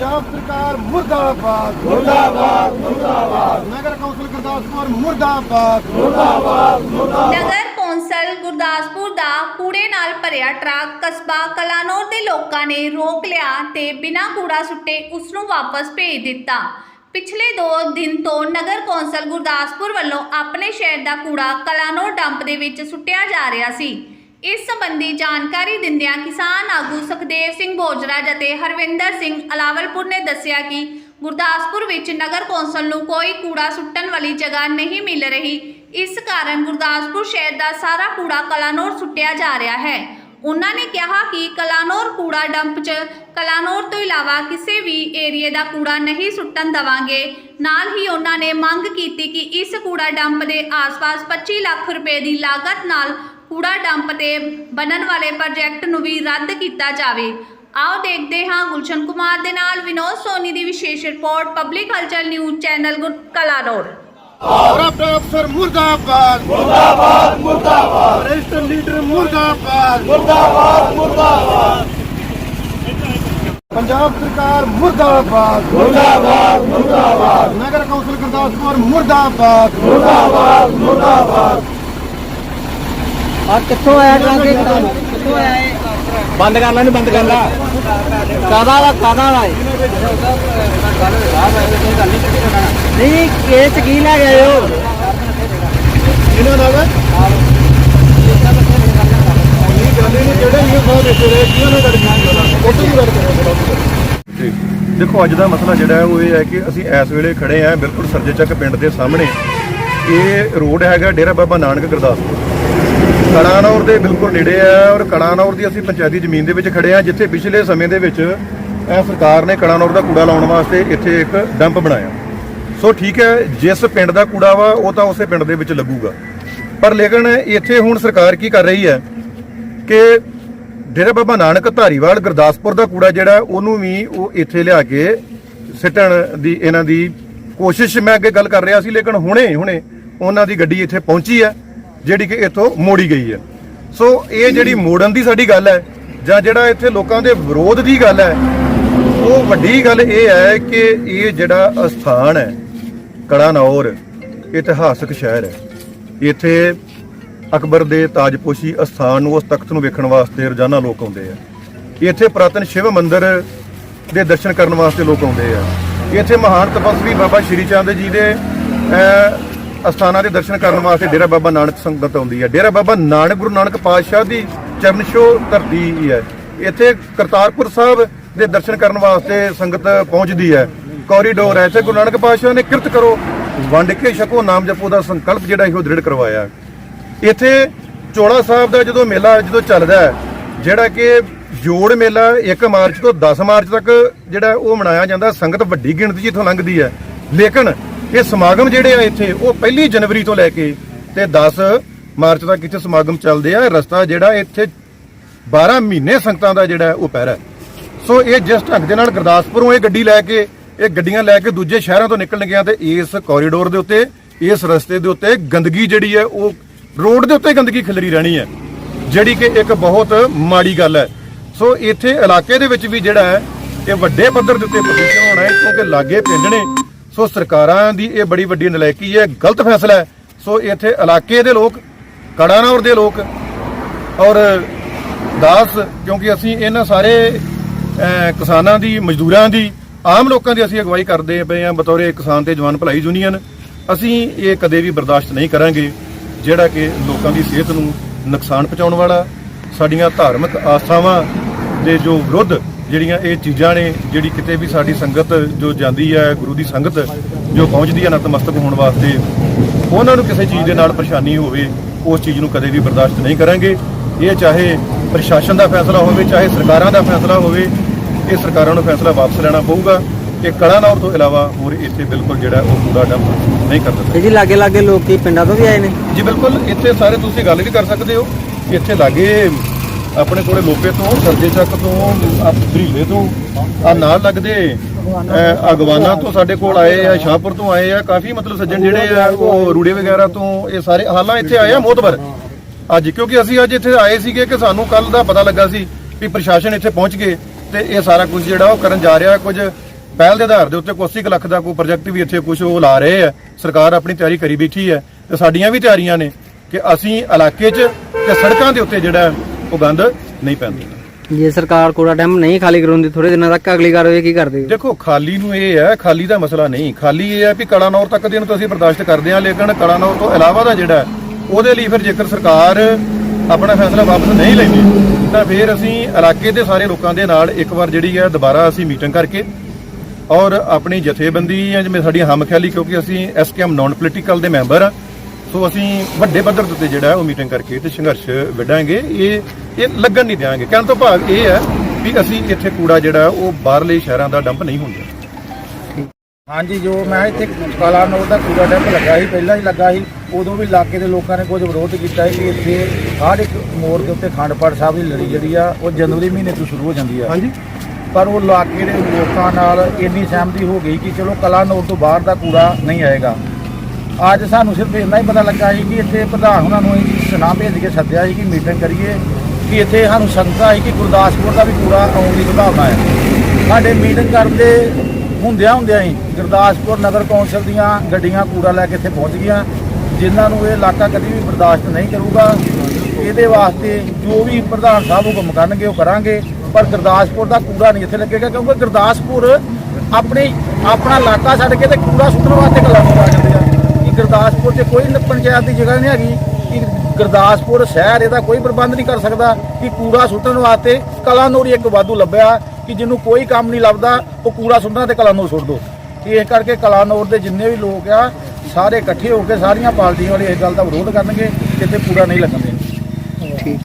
ਪੰਜਾਬ ਸਰਕਾਰ ਮੁਰਦਾਬਾਦ। ਮੁਰਦਾਬਾਦ ਮੁਰਦਾਬਾਦ। ਨਗਰ ਕੌਂਸਲ ਗੁਰਦਾਸਪੁਰ ਮੁਰਦਾਬਾਦ। ਨਗਰ ਕੌਂਸਲ ਗੁਰਦਾਸਪੁਰ ਦਾ ਕੂੜੇ ਨਾਲ ਭਰਿਆ ਟਰੱਕ ਕਸਬਾ ਕਲਾਨੌਰ ਦੇ ਲੋਕਾਂ ਨੇ ਰੋਕ ਲਿਆ ਤੇ ਬਿਨਾਂ ਕੂੜਾ ਸੁੱਟੇ ਉਸ ਨੂੰ ਵਾਪਸ ਭੇਜ ਦਿੱਤਾ। ਪਿਛਲੇ 2 ਦਿਨ ਤੋਂ ਨਗਰ ਕੌਂਸਲ ਗੁਰਦਾਸਪੁਰ ਵੱਲੋਂ ਆਪਣੇ ਸ਼ਹਿਰ ਦਾ ਕੂੜਾ ਕਲਾਨੌਰ ਡੰਪ ਦੇ ਵਿੱਚ ਸੁੱਟਿਆ ਜਾ ਰਿਹਾ ਸੀ। ਇਸ ਸੰਬੰਧੀ ਜਾਣਕਾਰੀ ਦਿੰਦਿਆਂ ਕਿਸਾਨ ਆਗੂ ਸੁਖਦੇਵ ਸਿੰਘ ਬੋਜਰਾਜ ਅਤੇ ਹਰਵਿੰਦਰ ਸਿੰਘ ਅਲਾਵਲਪੁਰ ਨੇ ਦੱਸਿਆ ਕਿ ਗੁਰਦਾਸਪੁਰ ਵਿੱਚ ਨਗਰ ਕੌਂਸਲ ਨੂੰ ਕੋਈ ਕੂੜਾ ਸੁੱਟਣ ਵਾਲੀ ਜਗ੍ਹਾ ਨਹੀਂ ਮਿਲ ਰਹੀ। ਇਸ ਕਾਰਨ ਗੁਰਦਾਸਪੁਰ ਸ਼ਹਿਰ ਦਾ ਸਾਰਾ ਕੂੜਾ ਕਲਾਨੌਰ ਸੁੱਟਿਆ ਜਾ ਰਿਹਾ ਹੈ। ਉਹਨਾਂ ਨੇ ਕਿਹਾ ਕਿ ਕਲਾਨੌਰ ਕੂੜਾ ਡੰਪ 'ਚ ਕਲਾਨੌਰ ਤੋਂ ਇਲਾਵਾ ਕਿਸੇ ਵੀ ਏਰੀਏ ਦਾ ਕੂੜਾ ਨਹੀਂ ਸੁੱਟਣ ਦਵਾਂਗੇ। ਨਾਲ ਹੀ ਉਹਨਾਂ ਨੇ ਮੰਗ ਕੀਤੀ ਕਿ ਇਸ ਕੂੜਾ ਡੰਪ ਦੇ ਆਸ-ਪਾਸ 25 ਲੱਖ ਰੁਪਏ ਦੀ ਲਾਗਤ ਨਾਲ ਕੂੜਾ ਡੰਪ ਤੇ ਬਣਨ ਵਾਲੇ ਪ੍ਰੋਜੈਕਟ ਨੂੰ ਵੀ ਰੱਦ ਕੀਤਾ ਜਾਵੇ। ਆਓ ਦੇਖਦੇ ਹਾਂ ਗੁਲਸ਼ਨ ਕੁਮਾਰ ਦੇ ਨਾਲ ਵਿਨੋਦ ਸੋਨੀ ਦੀ ਵਿਸ਼ੇਸ਼ report public Halchal news channel ਗੁਰ ਕਲਾਨੌਰ। ਪ੍ਰਾਪਤ ਅਫਸਰ ਮੁਰਦਾਬਾਦ। ਮੁਰਦਾਬਾਦ ਮੁਰਦਾਬਾਦ। ਵਰਿਸ਼ਠ ਲੀਡਰ ਮੁਰਦਾਬਾਦ। ਮੁਰਦਾਬਾਦ ਮੁਰਦਾਬਾਦ। ਪੰਜਾਬ ਸਰਕਾਰ ਮੁਰਦਾਬਾਦ। ਮੁਰਦਾਬਾਦ ਮੁਰਦਾਬਾਦ। ਨਗਰ ਕੌਂਸਲ ਗੁਰਦਾਸਪੁਰ ਮੁਰਦਾਬਾਦ। ਮੁਰਦਾਬਾਦ ਮੁਰਦਾਬਾਦ। ਆ ਕਿੱਥੋਂ ਆਇਆ ਟਰੱਕ ਇਹ? ਕਿੱਥੋਂ ਆਇਆ ਇਹ ਬੰਦ ਕਰ ਲੈ ਨਹੀਂ ਬੰਦ ਕਰ ਲੈ। ਕਾਦਾ ਦਾ ਕਾਦਾ ਦਾ ਨਹੀਂ ਚ ਕੀ ਲੈ ਗਏ ਹੋ? ਇਹਨਾਂ ਦਾ ਵਾ? ਦੇਖੋ ਅੱਜ ਦਾ ਮਸਲਾ ਜਿਹੜਾ ਹੈ ਉਹ ਇਹ ਹੈ ਕਿ ਅਸੀਂ ਇਸ ਵੇਲੇ ਖੜੇ ਆ ਬਿਲਕੁਲ ਸਰਜੇ ਚੱਕ ਪਿੰਡ ਦੇ ਸਾਹਮਣੇ। ਇਹ ਰੋਡ ਹੈਗਾ ਡੇਰਾ ਬਾਬਾ ਨਾਨਕ ਗੁਰਦਾਸਪੁਰ। ਕੜਾਨੌਰ ਦੇ ਬਿਲਕੁਲ ਨੇੜੇ ਆ ਔਰ ਕੜਾਨੌਰ ਦੀ ਅਸੀਂ ਪੰਚਾਇਤੀ ਜ਼ਮੀਨ ਦੇ ਵਿੱਚ ਖੜੇ ਆ ਜਿੱਥੇ ਪਿਛਲੇ ਸਮੇਂ ਦੇ ਵਿੱਚ ਇਹ ਸਰਕਾਰ ਨੇ ਕੜਾਨੌਰ ਦਾ ਕੂੜਾ ਲਾਉਣ ਵਾਸਤੇ ਇੱਥੇ ਇੱਕ ਡੰਪ ਬਣਾਇਆ। ਸੋ ਠੀਕ ਹੈ, ਜਿਸ ਪਿੰਡ ਦਾ ਕੂੜਾ ਵਾ, ਉਹ ਤਾਂ ਉਸੇ ਪਿੰਡ ਦੇ ਵਿੱਚ ਲੱਗੂਗਾ। ਪਰ ਲੇਕਿਨ ਇੱਥੇ ਹੁਣ ਸਰਕਾਰ ਕੀ ਕਰ ਰਹੀ ਹੈ ਕਿ ਡੇਰਾ ਬਾਬਾ ਨਾਨਕ ਧਾਰੀਵਾਲ ਗੁਰਦਾਸਪੁਰ ਦਾ ਕੂੜਾ ਜਿਹੜਾ, ਉਹਨੂੰ ਵੀ ਉਹ ਇੱਥੇ ਲਿਆ ਕੇ ਸਿੱਟਣ ਦੀ, ਇਹਨਾਂ ਦੀ ਕੋਸ਼ਿਸ਼ ਮੈਂ ਅੱਗੇ ਗੱਲ ਕਰ ਰਿਹਾ ਸੀ, ਲੇਕਿਨ ਹੁਣੇ ਹੁਣੇ ਉਹਨਾਂ ਦੀ ਗੱਡੀ ਇੱਥੇ ਪਹੁੰਚੀ ਹੈ। ਜਿਹੜੀ ਕਿ ਇੱਥੋਂ ਮੋੜੀ ਗਈ ਹੈ। ਸੋ ਇਹ ਜਿਹੜੀ ਮੋੜਨ ਦੀ ਸਾਡੀ ਗੱਲ ਹੈ ਜਾਂ ਜਿਹੜਾ ਇੱਥੇ ਲੋਕਾਂ ਦੇ ਵਿਰੋਧ ਦੀ ਗੱਲ ਹੈ, ਉਹ ਵੱਡੀ ਗੱਲ ਇਹ ਹੈ ਕਿ ਇਹ ਜਿਹੜਾ ਅਸਥਾਨ ਹੈ, ਕੜਾਨੌਰ, ਇਤਿਹਾਸਕ ਸ਼ਹਿਰ ਹੈ। ਇੱਥੇ ਅਕਬਰ ਦੇ ਤਾਜਪੋਸ਼ੀ ਅਸਥਾਨ ਨੂੰ ਉਸ ਤਖਤ ਨੂੰ ਵੇਖਣ ਵਾਸਤੇ ਰੋਜ਼ਾਨਾ ਲੋਕ ਆਉਂਦੇ ਆ। ਇੱਥੇ ਪ੍ਰਾਤਨ ਸ਼ਿਵ ਮੰਦਿਰ ਦੇ ਦਰਸ਼ਨ ਕਰਨ ਵਾਸਤੇ ਲੋਕ ਆਉਂਦੇ ਆ। ਇੱਥੇ ਮਹਾਨ ਤਪਸਵੀ ਬਾਬਾ ਸ਼੍ਰੀ ਚੰਦ ਜੀ ਦੇ ਅਸਥਾਨਾਂ ਦੇ ਦਰਸ਼ਨ ਕਰਨ ਵਾਸਤੇ ਡੇਰਾ ਬਾਬਾ ਨਾਨਕ ਸੰਗਤ ਆਉਂਦੀ ਹੈ। ਡੇਰਾ ਬਾਬਾ ਨਾਨਕ, ਗੁਰੂ ਨਾਨਕ ਪਾਤਸ਼ਾਹ ਦੀ ਚਰਨ ਛੋਹ ਧਰਤੀ ਹੈ। ਇੱਥੇ ਕਰਤਾਰਪੁਰ ਸਾਹਿਬ ਦੇ ਦਰਸ਼ਨ ਕਰਨ ਵਾਸਤੇ ਸੰਗਤ ਪਹੁੰਚਦੀ ਹੈ। ਕੋਰੀਡੋਰ ਹੈ। ਇੱਥੇ ਗੁਰੂ ਨਾਨਕ ਪਾਤਸ਼ਾਹ ਨੇ ਕਿਰਤ ਕਰੋ। ਵੰਡ ਕੇ ਛਕੋ, ਨਾਮ ਜਪੋ ਦਾ ਸੰਕਲਪ ਜਿਹੜਾ ਇਹੋ ਦ੍ਰਿੜ ਕਰਵਾਇਆ। ਇੱਥੇ ਚੋਲਾ ਸਾਹਿਬ ਦਾ ਜਦੋਂ ਮੇਲਾ ਜਦੋਂ ਚੱਲਦਾ ਹੈ, ਜਿਹੜਾ ਕਿ ਜੋੜ ਮੇਲਾ 1 ਮਾਰਚ ਤੋਂ 10 ਮਾਰਚ ਤੱਕ ਜਿਹੜਾ ਉਹ ਮਨਾਇਆ ਜਾਂਦਾ, ਸੰਗਤ ਵੱਡੀ ਗਿਣਤੀ 'ਚ ਇੱਥੋਂ ਲੰਘਦੀ ਹੈ। ਲੇਕਿਨ ਇਹ ਸਮਾਗਮ ਜਿਹੜੇ ਆ ਇੱਥੇ, ਉਹ ਪਹਿਲੀ ਜਨਵਰੀ ਤੋਂ ਲੈ ਕੇ ਤੇ 10 ਮਾਰਚ ਤੱਕ ਇੱਥੇ ਸਮਾਗਮ ਚੱਲਦੇ ਆ ਰਸਤਾ ਜਿਹੜਾ ਇੱਥੇ 12 ਮਹੀਨੇ ਸੰਗਤਾਂ ਦਾ ਜਿਹੜਾ ਉਹ ਪਹਿਰਾ ਹੈ। ਸੋ ਇਹ ਜਿਸ ਢੰਗ ਦੇ ਨਾਲ ਗੁਰਦਾਸਪੁਰੋਂ ਇਹ ਗੱਡੀ ਲੈ ਕੇ, ਇਹ ਗੱਡੀਆਂ ਲੈ ਕੇ ਦੂਜੇ ਸ਼ਹਿਰਾਂ ਤੋਂ ਨਿਕਲਣਗੀਆਂ ਤੇ ਇਸ ਕੋਰੀਡੋਰ ਦੇ ਉੱਤੇ, ਇਸ ਰਸਤੇ ਦੇ ਉੱਤੇ ਗੰਦਗੀ ਜਿਹੜੀ ਹੈ, ਉਹ ਰੋਡ ਦੇ ਉੱਤੇ ਗੰਦਗੀ ਖਿਲਰੀ ਰਹਿਣੀ ਹੈ, ਜਿਹੜੀ ਕਿ ਇੱਕ ਬਹੁਤ ਮਾੜੀ ਗੱਲ ਹੈ ਸੋ ਇੱਥੇ ਇਲਾਕੇ ਦੇ ਵਿੱਚ ਵੀ ਜਿਹੜਾ ਹੈ, ਇਹ ਵੱਡੇ ਪੱਧਰ ਦੇ ਉੱਤੇ ਪ੍ਰਦੂਸ਼ਣ ਹੋਣਾ ਹੈ, ਕਿਉਂਕਿ ਲਾਗੇ ਪਿੰਡ ਨੇ ਸੋ ਸਰਕਾਰਾਂ ਦੀ ਇਹ ਬੜੀ ਵੱਡੀ ਨਲਾਇਕੀ ਹੈ, ਗਲਤ ਫੈਸਲਾ ਹੈ। ਸੋ ਇੱਥੇ ਇਲਾਕੇ ਦੇ ਲੋਕ ਕੜਾਨੌਰ ਦੇ ਲੋਕ ਔਰ ਦਾਸ, ਕਿਉਂਕਿ ਅਸੀਂ ਇਹਨਾਂ ਸਾਰੇ ਕਿਸਾਨਾਂ ਦੀ, ਮਜ਼ਦੂਰਾਂ ਦੀ, ਆਮ ਲੋਕਾਂ ਦੀ ਅਸੀਂ ਅਗਵਾਈ ਕਰਦੇ ਪਏ ਹਾਂ। ਬਤੌਰੇ ਕਿਸਾਨ ਤੇ ਜਵਾਨ ਭਲਾਈ ਯੂਨੀਅਨ, ਅਸੀਂ ਇਹ ਕਦੇ ਵੀ ਬਰਦਾਸ਼ਤ ਨਹੀਂ ਕਰਾਂਗੇ, ਜਿਹੜਾ ਕਿ ਲੋਕਾਂ ਦੀ ਸਿਹਤ ਨੂੰ ਨੁਕਸਾਨ ਪਹੁੰਚਾਉਣ ਵਾਲਾ, ਸਾਡੀਆਂ ਧਾਰਮਿਕ ਆਸਥਾਵਾਂ ਦੇ ਜੋ ਵਿਰੁੱਧ ਜਿਹੜੀਆਂ ਇਹ ਚੀਜ਼ਾਂ ਨੇ ਜਿਹੜੀ ਕਿਤੇ ਵੀ ਸਾਡੀ ਸੰਗਤ ਜੋ ਜਾਂਦੀ ਹੈ ਗੁਰੂ ਦੀ ਸੰਗਤ ਜੋ ਪਹੁੰਚਦੀ ਹੈ ਨਤਮਸਤਕ ਹੋਣ ਵਾਸਤੇ ਉਹਨਾਂ ਨੂੰ ਕਿਸੇ ਚੀਜ਼ ਦੇ ਨਾਲ ਪਰੇਸ਼ਾਨੀ ਹੋਵੇ ਉਸ ਚੀਜ਼ ਨੂੰ ਕਦੇ ਵੀ ਬਰਦਾਸ਼ਤ ਨਹੀਂ ਕਰਾਂਗੇ। ਇਹ ਚਾਹੇ ਪ੍ਰਸ਼ਾਸਨ ਦਾ ਫੈਸਲਾ ਹੋਵੇ ਚਾਹੇ ਸਰਕਾਰਾਂ ਦਾ ਫੈਸਲਾ ਹੋਵੇ ਇਹ ਸਰਕਾਰਾਂ ਨੂੰ ਫੈਸਲਾ ਵਾਪਸ ਲੈਣਾ ਪਊਗਾ। ਕਿ ਕਲਾਨੌਰ ਤੋਂ ਇਲਾਵਾ ਹੋਰ ਇੱਥੇ ਬਿਲਕੁਲ ਜਿਹੜਾ ਉਹ ਕੂੜਾ ਡੰਪ ਨਹੀਂ ਕਰ ਦਿੱਤਾ। ਤੇ ਜੀ ਲਾਗੇ ਲਾਗੇ ਲੋਕੀ ਪਿੰਡਾਂ ਤੋਂ ਵੀ ਆਏ ਨੇ। ਜੀ ਬਿਲਕੁਲ ਇੱਥੇ ਸਾਰੇ ਤੁਸੀਂ ਗੱਲ ਵੀ ਕਰ ਸਕਦੇ ਹੋ ਇੱਥੇ ਲਾਗੇ ਆਪਣੇ ਕੋਲੇ ਲੋਪੇ ਤੋਂ, ਸਰਜੇ ਚੱਕ ਤੋਂ ਆ ਤੋਂ ਆ ਨਾਲ ਲੱਗਦੇ ਅਗਵਾਨਾ ਤੋਂ ਸਾਡੇ ਕੋਲ ਆਏ ਆ, ਸ਼ਾਹਪੁਰ ਤੋਂ ਆਏ ਆ, ਕਾਫੀ ਮਤਲਬ ਸੱਜਣ ਜਿਹੜੇ ਆ, ਉਹ ਰੂੜੇ ਵਗੈਰਾ ਤੋਂ, ਇਹ ਸਾਰੇ, ਹਾਲਾਂ ਇੱਥੇ ਆਏ ਆ ਮੋਤਬਰ। ਅੱਜ ਕਿਉਂਕਿ ਅਸੀਂ ਅੱਜ ਇੱਥੇ ਆਏ ਸੀਗੇ ਕਿ ਸਾਨੂੰ ਕੱਲ ਦਾ ਪਤਾ ਲੱਗਾ ਸੀ ਵੀ ਪ੍ਰਸ਼ਾਸਨ ਇੱਥੇ ਪਹੁੰਚ ਗਏ ਤੇ ਇਹ ਸਾਰਾ ਕੁਝ ਜਿਹੜਾ ਉਹ ਕਰਨ ਜਾ ਰਿਹਾ, ਕੁਝ ਪਹਿਲ ਦੇ ਆਧਾਰ ਦੇ ਉੱਤੇ ਕੋਈ 80 ਕੁ ਲੱਖ ਦਾ ਕੋਈ ਪ੍ਰੋਜੈਕਟ ਵੀ ਇੱਥੇ ਕੁਝ ਉਹ ਲਾ ਰਹੇ ਆ। ਸਰਕਾਰ ਆਪਣੀ ਤਿਆਰੀ ਕਰੀ ਬੈਠੀ ਹੈ ਤੇ ਸਾਡੀਆਂ ਵੀ ਤਿਆਰੀਆਂ ਨੇ ਕਿ ਅਸੀਂ ਇਲਾਕੇ 'ਚ ਤੇ ਸੜਕਾਂ ਦੇ ਉੱਤੇ ਜਿਹੜਾ ਉਹ ਗੰਦ ਨਹੀਂ ਪੈਂਦਾ। ਜੇ ਸਰਕਾਰ ਕੂੜਾ ਡੈਮ ਨਹੀਂ ਖਾਲੀ ਕਰਾਉਂਦੀ ਥੋੜੇ ਦਿਨਾਂ ਤੱਕ ਅਗਲੀ ਕਾਰਵਾਈ ਕੀ ਕਰਦੇ ਦੇਖੋ ਖਾਲੀ ਨੂੰ ਇਹ ਹੈ ਖਾਲੀ ਦਾ ਮਸਲਾ ਨਹੀਂ। ਖਾਲੀ ਇਹ ਹੈ ਵੀ ਕਲਾਨੌਰ ਤੱਕ ਦੇ ਨੂੰ ਤਾਂ ਅਸੀਂ ਬਰਦਾਸ਼ਤ ਕਰਦੇ ਹਾਂ ਲੇਕਿਨ ਕਲਾਨੌਰ ਤੋਂ ਇਲਾਵਾ ਦਾ ਜਿਹੜਾ ਉਹਦੇ ਲਈ ਫਿਰ ਜੇਕਰ ਸਰਕਾਰ ਆਪਣਾ ਫੈਸਲਾ ਵਾਪਸ ਨਹੀਂ ਲੈਂਦੀ ਤਾਂ ਫਿਰ ਅਸੀਂ ਇਲਾਕੇ ਦੇ ਸਾਰੇ ਲੋਕਾਂ ਦੇ ਨਾਲ ਇੱਕ ਵਾਰ ਜਿਹੜੀ ਹੈ ਦੁਬਾਰਾ ਅਸੀਂ ਮੀਟਿੰਗ ਕਰਕੇ ਔਰ ਆਪਣੀ ਜਥੇਬੰਦੀ ਜਾਂ ਜਿਵੇਂ ਸਾਡੀ ਹਮਖਿਆਲੀ ਕਿਉਂਕਿ ਅਸੀਂ ਐਸਕੇਐਮ ਨਾਨ ਪੋਲੀਟੀਕਲ ਦੇ ਮੈਂਬਰ ਆ ਸੋ ਅਸੀਂ ਵੱਡੇ ਪੱਧਰ ਉੱਤੇ ਜਿਹੜਾ ਉਹ ਮੀਟਿੰਗ ਕਰਕੇ ਤੇ ਸੰਘਰਸ਼ ਵਿੱਢਾਂਗੇ। ਇਹ ਇਹ ਲੱਗਣ ਨਹੀਂ ਦਿਆਂਗੇ। ਕਹਿਣ ਤੋਂ ਭਾਵ ਇਹ ਹੈ ਵੀ ਅਸੀਂ ਇੱਥੇ ਕੂੜਾ ਜਿਹੜਾ ਉਹ ਬਾਹਰਲੇ ਸ਼ਹਿਰਾਂ ਦਾ ਡੰਪ ਨਹੀਂ ਹੁੰਦਾ। ਹਾਂਜੀ ਜੋ ਮੈਂ ਇੱਥੇ ਕਾਲਾ ਨੋਟ ਦਾ ਕੂੜਾ ਡੈਮ ਲੱਗਾ ਸੀ ਪਹਿਲਾਂ ਹੀ ਲੱਗਾ ਸੀ ਉਦੋਂ ਵੀ ਇਲਾਕੇ ਦੇ ਲੋਕਾਂ ਨੇ ਕੁਝ ਵਿਰੋਧ ਕੀਤਾ ਸੀ ਕਿ ਇੱਥੇ ਹਰ ਇੱਕ ਮੋੜ ਦੇ ਉੱਤੇ ਖੰਡ ਪਾਠ ਸਾਹਿਬ ਦੀ ਲੜੀ ਜਿਹੜੀ ਆ ਉਹ ਜਨਵਰੀ ਮਹੀਨੇ ਤੋਂ ਸ਼ੁਰੂ ਹੋ ਜਾਂਦੀ ਆ। ਹਾਂਜੀ। ਪਰ ਉਹ ਇਲਾਕੇ ਦੇ ਲੋਕਾਂ ਨਾਲ ਇੰਨੀ ਸਹਿਮਤੀ ਹੋ ਗਈ ਕਿ ਚਲੋ ਕਲਾ ਨੋਟ ਤੋਂ ਬਾਹਰ ਦਾ ਕੂੜਾ ਨਹੀਂ ਆਏਗਾ। ਅੱਜ ਸਾਨੂੰ ਸਿਰਫ ਇੰਨਾ ਹੀ ਪਤਾ ਲੱਗਾ ਸੀ ਕਿ ਇੱਥੇ ਪ੍ਰਧਾਨ ਉਹਨਾਂ ਨੂੰ ਇਹ ਸੁਨਾ ਭੇਜ ਕੇ ਸੱਦਿਆ ਸੀ ਕਿ ਮੀਟਿੰਗ ਕਰੀਏ, ਕਿ ਇੱਥੇ ਸਾਨੂੰ ਸ਼ੰਕਾ ਸੀ ਕਿ ਗੁਰਦਾਸਪੁਰ ਦਾ ਵੀ ਕੂੜਾ ਆਉਣ ਦੀ ਸੰਭਾਵਨਾ ਹੈ। ਸਾਡੇ ਮੀਟਿੰਗ ਕਰਦੇ ਹੁੰਦਿਆਂ ਹੁੰਦਿਆਂ ਹੀ ਗੁਰਦਾਸਪੁਰ ਨਗਰ ਕੌਂਸਲ ਦੀਆਂ ਗੱਡੀਆਂ ਕੂੜਾ ਲੈ ਕੇ ਇੱਥੇ ਪਹੁੰਚ ਗਈਆਂ। ਜਿਨ੍ਹਾਂ ਨੂੰ ਇਹ ਇਲਾਕਾ ਕਦੀ ਵੀ ਬਰਦਾਸ਼ਤ ਨਹੀਂ ਕਰੂਗਾ। ਇਹਦੇ ਵਾਸਤੇ ਜੋ ਵੀ ਪ੍ਰਧਾਨ ਸਾਹਿਬ ਹੁਕਮ ਕਰਨਗੇ, ਉਹ ਕਰਾਂਗੇ। ਪਰ ਗੁਰਦਾਸਪੁਰ ਦਾ ਕੂੜਾ ਨਹੀਂ ਇੱਥੇ ਲੱਗੇਗਾ, ਕਿਉਂਕਿ ਗੁਰਦਾਸਪੁਰ ਆਪਣੀ, ਆਪਣਾ ਇਲਾਕਾ ਛੱਡ ਕੇ ਤੇ ਕੂੜਾ ਸੁੱਟਣ ਵਾਸਤੇ ਕਲਾ ਨੂੰ ਆ ਜਾਂਦੇ ਆ ਗੁਰਦਾਸਪੁਰ 'ਚ ਕੋਈ ਪੰਚਾਇਤ ਦੀ ਜਗ੍ਹਾ ਨਹੀਂ ਹੈਗੀ ਕਿ ਗੁਰਦਾਸਪੁਰ ਸ਼ਹਿਰ ਇਹਦਾ ਕੋਈ ਪ੍ਰਬੰਧ ਨਹੀਂ ਕਰ ਸਕਦਾ ਕਿ ਕੂੜਾ ਸੁੱਟਣ ਵਾਸਤੇ ਕਲਾਨੌਰ ਇੱਕ ਵਾਧੂ ਲੱਭਿਆ ਕਿ ਜਿਹਨੂੰ ਕੋਈ ਕੰਮ ਨਹੀਂ ਲੱਭਦਾ, ਉਹ ਕੂੜਾ ਸੁੱਟਣਾ ਤੇ ਕਲਾਨੌਰ ਸੁੱਟ ਦੋ। ਇਸ ਕਰਕੇ ਕਲਾਨੌਰ ਦੇ ਜਿੰਨੇ ਵੀ ਲੋਕ ਆ, ਸਾਰੇ ਇਕੱਠੇ ਹੋ ਕੇ ਸਾਰੀਆਂ ਪਾਰਟੀਆਂ ਵਾਲੇ ਇਸ ਗੱਲ ਦਾ ਵਿਰੋਧ ਕਰਨਗੇ ਕਿ ਇੱਥੇ ਕੂੜਾ ਨਹੀਂ ਲੱਗਣ ਦੇਣਗੇ